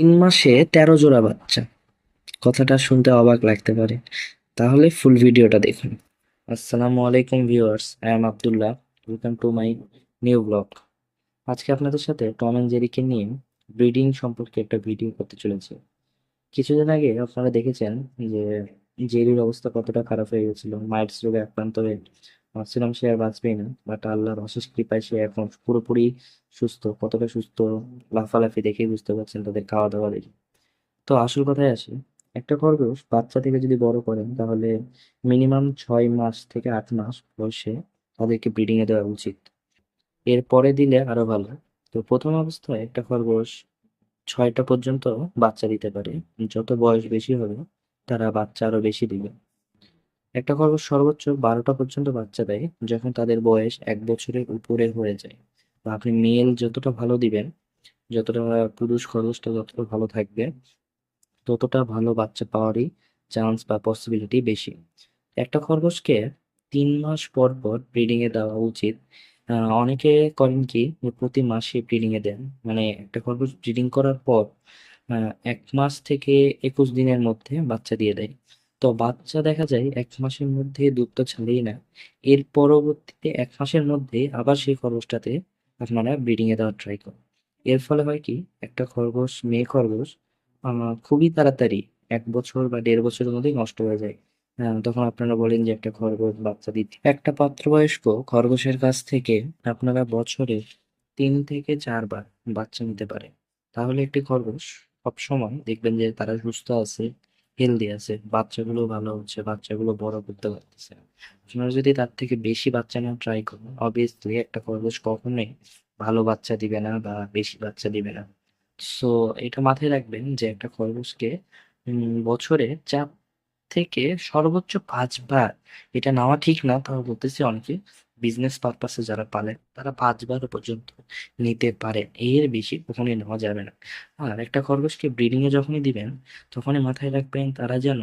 তিন মাসে তেরো জোড়া বাচ্চা। কথাটা শুনতে অবাক লাগতে পারে। তাহলে ফুল ভিডিওটা দেখুন। আসসালামু আলাইকুম viewers I am Abdullah. Welcome to my new blog আজকে আপনাদের সাথে টম অ্যান্ড জেরিকে নিয়ে ব্রিডিং সম্পর্কে একটা ভিডিও করতে চলেছি। কিছুদিন আগে আপনারা দেখেছেন যে জেরির অবস্থা কতটা খারাপ হয়ে গেছিল। মাইটস রোগে আক্রান্ত হয়ে ভাবছিলাম সে আর বাঁচবেই না বাট আল্লাহর অশেষ কৃপায় সে এখন পুরোপুরি সুস্থ, কতটা সুস্থ লাফালাফি দেখেই বুঝতে পারছেন তাদের খাওয়া দাওয়া দেখে। তো আসল কথায় আসি, একটা খরগোশ বাচ্চা থেকে যদি বড় করেন তাহলে মিনিমাম ছয় মাস থেকে আট মাস বয়সে তাদেরকে ব্রিডিং এ দেওয়া উচিত। এরপরে দিলে আরও ভালো। তো প্রথম অবস্থায় একটা খরগোশ ছয়টা পর্যন্ত বাচ্চা দিতে পারে। যত বয়স বেশি হবে, তারা বাচ্চা আরও বেশি দিবে। একটা খরগোশ সর্বোচ্চ বারোটা পর্যন্ত বাচ্চা দেয় যখন তাদের বয়স এক বছরের উপরে হয়ে যায়। তো আপনি মেল যতটা ভালো দিবেন, যতটা পুরুষ খরগোশটা যতটা ভালো থাকবে, ততটা ভালো বাচ্চা পাওয়ারই চান্স বা পসিবিলিটি বেশি। একটা খরগোশকে তিন মাস পর পর ব্রিডিং এ দেওয়া উচিত। অনেকে করেন কি প্রতি মাসে ব্রিডিং এ দেন। মানে একটা খরগোশ ব্রিডিং করার পর এক মাস থেকে একুশ দিনের মধ্যে বাচ্চা দিয়ে দেয়। তো বাচ্চা দেখা যায় এক মাসের মধ্যে দুধটা ছাড়েই না। এর পরবর্তীতে এক মাসের মধ্যে আবার সেই খরগোশটাতে আপনারা ব্রিডিং এ দেওয়ার ট্রাই করুন। এর ফলে হয় কি, একটা খরগোশ, মেয়ে খরগোশ খুবই তাড়াতাড়ি এক বছর বা দেড় বছরের মধ্যেই নষ্ট হয়ে যায়। তখন আপনারা বলেন যে একটা খরগোশ বাচ্চা দিতে। একটা প্রাপ্তবয়স্ক খরগোশের কাছ থেকে আপনারা বছরে তিন থেকে চারবার বাচ্চা নিতে পারে তাহলে একটি খরগোশ সবসময় দেখবেন যে তারা সুস্থ আছে হেলদি আছে, বাচ্চাগুলো ভালো হচ্ছে, বাচ্চাগুলো বড় করতে পারতেছে। আপনারা যদি তার থেকে বেশি বাচ্চা নেওয়ার ট্রাই করেন অবভিয়াসলি একটা খরগোশ কখনোই ভালো বাচ্চা দিবে না বা বেশি বাচ্চা দিবে না। সো এটা মাথায় রাখবেন যে একটা খরগোশকে বছরে চার থেকে সর্বোচ্চ পাঁচবার এটা নেওয়া ঠিক না, তাও বলতেছি অনেকে বিজনেস পারপাসে যারা পালে, তারা পাঁচবার পর্যন্ত নিতে পারে। এর বেশি কখনোই নেওয়া যাবে না। আর একটা খরগোশকে ব্রিডিংয়ে যখনই দিবেন, তখনই মাথায় রাখবেন তারা যেন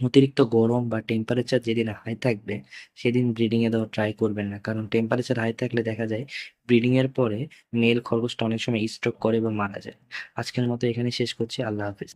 অতিরিক্ত গরম বা টেম্পারেচার যেদিন হাই থাকবে, সেদিন ব্রিডিং এ দেওয়া ট্রাই করবেন না। কারণ টেম্পারেচার হাই থাকলে দেখা যায় ব্রিডিং এর পরে মেল খরগোশটা অনেক সময় স্ট্রোক করে এবং মারা যায়। আজকের মতো এখানে শেষ করছি। আল্লাহ হাফিজ।